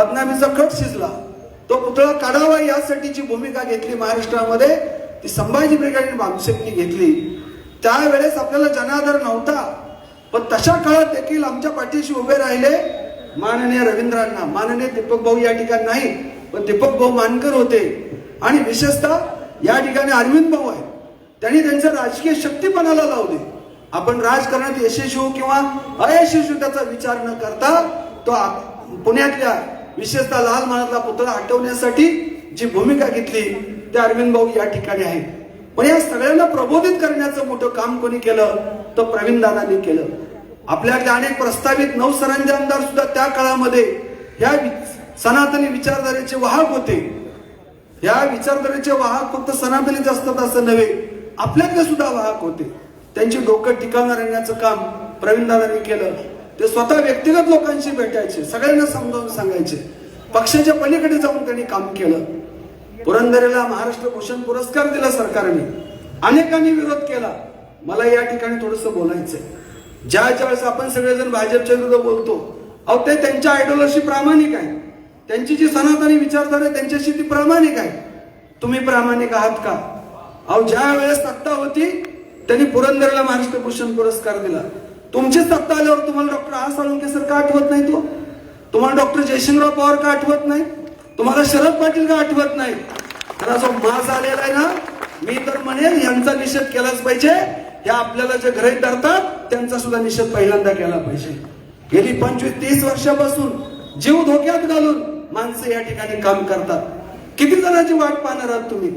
बदनामीचा खट शिजला. तो पुतळा काढावा यासाठी जी भूमिका घेतली महाराष्ट्रामध्ये ती संभाजी ब्रिगेडने माणुसकीने घेतली. त्यावेळेस आपल्याला जनाधार नव्हता पण तशा काळात देखील आमच्या पाठीशी उभे राहिले माननीय रवींद्रांना. माननीय दीपक भाऊ या ठिकाणी नाही पण दीपक भाऊ मानकर होते. आणि विशेषतः या ठिकाणी अरविंद भाऊ आहे त्यांनी त्यांचं राजकीय शक्तीपणाला लावले आपण राजकारणात यशस्वी होऊ किंवा अयशस्वी त्याचा विचार न करता तो पुण्यातल्या विशेषतः लाल महाराजला पुतळा हटवण्यासाठी जी भूमिका घेतली ते अरविंद भाऊ या ठिकाणी आहेत. पण या सगळ्यांना प्रबोधित करण्याचं मोठं काम कोणी केलं तर प्रवीण दादांनी केलं. आपल्याकडे अनेक प्रस्तावित नऊ सरांचे आमदार सुद्धा त्या काळामध्ये ह्या सनातनी विचारधारेचे वाहक होते. या विचारधारेचे वाहक फक्त सनातनीच असतात असं नव्हे आपल्यातले सुद्धा वाहक होते. त्यांची डोकं टिकावणार राहण्याचं काम प्रवीण केलं. ते स्वतः व्यक्तिगत लोकांशी भेटायचे सगळ्यांना समजावून सांगायचे. पक्षाच्या पलीकडे जाऊन त्यांनी काम केलं. पुरंदरेला महाराष्ट्र भूषण पुरस्कार दिला सरकारने. अनेकांनी विरोध केला. मला या ठिकाणी थोडस बोलायचंय. ज्या ज्या वेळेस आपण सगळेजण भाजपच्या विरुद्ध बोलतो अहो ते त्यांच्या आयडिओलॉजी प्रामाणिक आहे. त्यांची जी सनातनी विचारधारा आहे त्यांच्याशी ती प्रामाणिक आहे. तुम्ही प्रामाणिक आहात का? अहो ज्या वेळेस सत्ता होती त्यांनी पुरंदरला महाराष्ट्र भूषण पुरस्कार दिला. तुमची सत्ता आल्यावर तुम्हाला डॉक्टर आ साळुंके सर का आठवत नाही तो हो? तुम्हाला डॉक्टर जयसिंगराव पवार का आठवत नाही तुम्हाला शरद पाटील का आठवत नाही तर जो मास आलेला आहे ना मी तर म्हणेल यांचा निषेध केलाच पाहिजे. हे आपल्याला जे गृहीत धरतात त्यांचा सुद्धा निषेध पहिल्यांदा केला पाहिजे. गेली पंचवीस तीस वर्षापासून जीव धोक्यात घालून माणसं या ठिकाणी काम करतात. किती जणांची वाट पाहणार आहात तुम्ही?